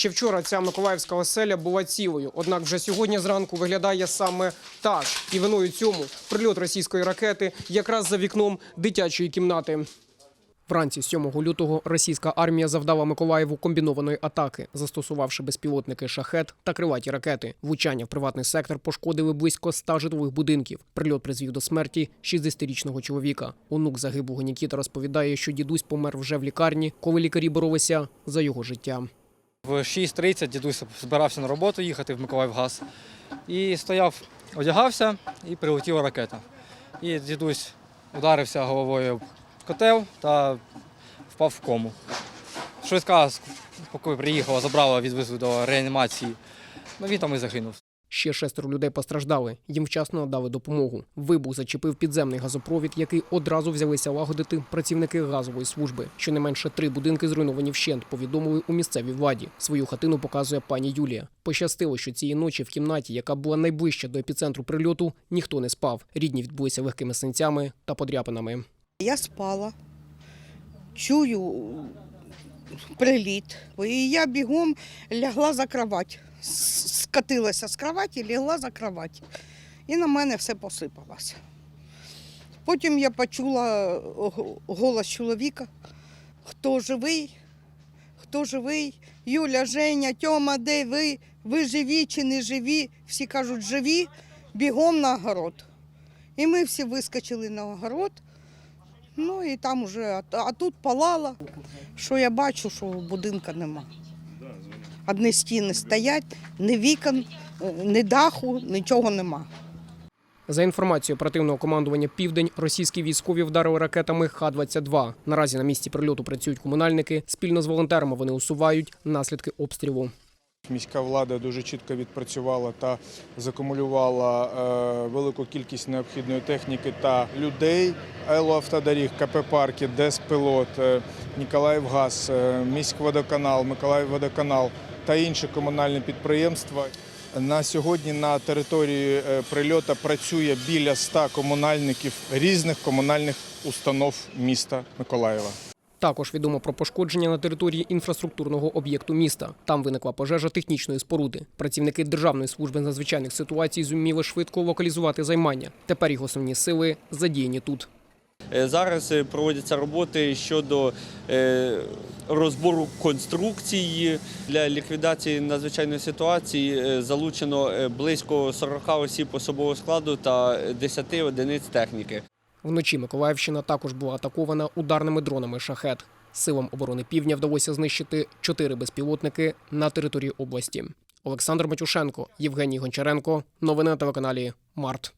Ще вчора ця миколаївська оселя була цілою. Однак вже сьогодні зранку виглядає саме так. І виною цьому прильот російської ракети якраз за вікном дитячої кімнати. Вранці 7 лютого російська армія завдала Миколаєву комбінованої атаки, застосувавши безпілотники шахет та крилаті ракети. Влучання в приватний сектор пошкодили близько 100 житлових будинків. Прильот призвів до смерті 60-річного чоловіка. Онук загиблого Нікіта розповідає, що дідусь помер вже в лікарні, коли лікарі боролися за його життя. В 6.30 дідусь збирався на роботу їхати в Миколаївгаз. І стояв, одягався і прилетіла ракета. І дідусь ударився головою в котел та впав в кому. Швидка, поки приїхала, забрала, відвезли до реанімації. Ну він там і загинув. Ще шестеро людей постраждали. Їм вчасно надали допомогу. Вибух зачепив підземний газопровід, який одразу взялися лагодити працівники газової служби. Щонайменше три будинки зруйновані вщент. Повідомили у місцевій владі. Свою хатину показує пані Юлія. Пощастило, що цієї ночі в кімнаті, яка була найближча до епіцентру прильоту, ніхто не спав. Рідні відбулися легкими синцями та подряпинами. Я спала, чую приліт. І я бігом лягла за кровать. Скатилася з кроваті, лягла за кровать. І на мене все посипалося. Потім я почула голос чоловіка. Хто живий? Хто живий? Юля, Женя, Тьома, де ви? Ви живі чи не живі? Всі кажуть, живі, бігом на огород. І ми всі вискочили на огород. Ну і там уже, а, тут палало. Що я бачу, що будинка нема. Одні стіни стоять, ні вікон, ні даху, нічого нема. За інформацією оперативного командування Південь, російські військові вдарили ракетами Х-22. Наразі на місці прильоту працюють комунальники. Спільно з волонтерами вони усувають наслідки обстрілу. Міська влада дуже чітко відпрацювала та закумулювала е, велику кількість необхідної техніки та людей. Аелоавтодоріг, КП парки, Деспілот, Ніколаївгаз, е, міськводоканал, Миколаївводоканал та інші комунальні підприємства. На сьогодні на території е, прильоту працює біля 100 комунальників різних комунальних установ міста Миколаєва. Також відомо про пошкодження на території інфраструктурного об'єкту міста. Там виникла пожежа технічної споруди. Працівники Державної служби надзвичайних ситуацій зуміли швидко локалізувати займання. Тепер їх основні сили задіяні тут. Е, Зараз е, проводяться роботи щодо е, розбору конструкції. Для ліквідації надзвичайної ситуації залучено близько 40 осіб особового складу та 10 одиниць техніки. Вночі Миколаївщина також була атакована ударними дронами шахет. Силам оборони півдня вдалося знищити чотири безпілотники на території області. Олександр Матюшенко, Євгеній Гончаренко. Новини на телеканалі Март.